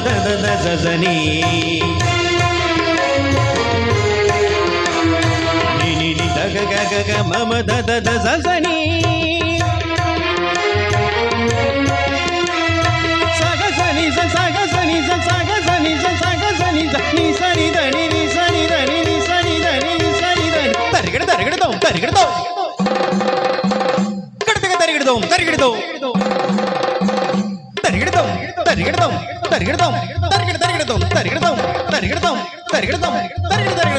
మమ దగ గగ గ మమ దద దజని సగ సని స సగ ని సని దని ని సని దని ని సని దని ని సని దని తరిగడ తరిగడదాం తరిగడదాం తరిగడదాం తరిగడదాం తరిగడదాం తరిగడదాం తరిగడ తరిగడదాం తరిగడదాం తరిగడదాం తరిగడ తరిగడ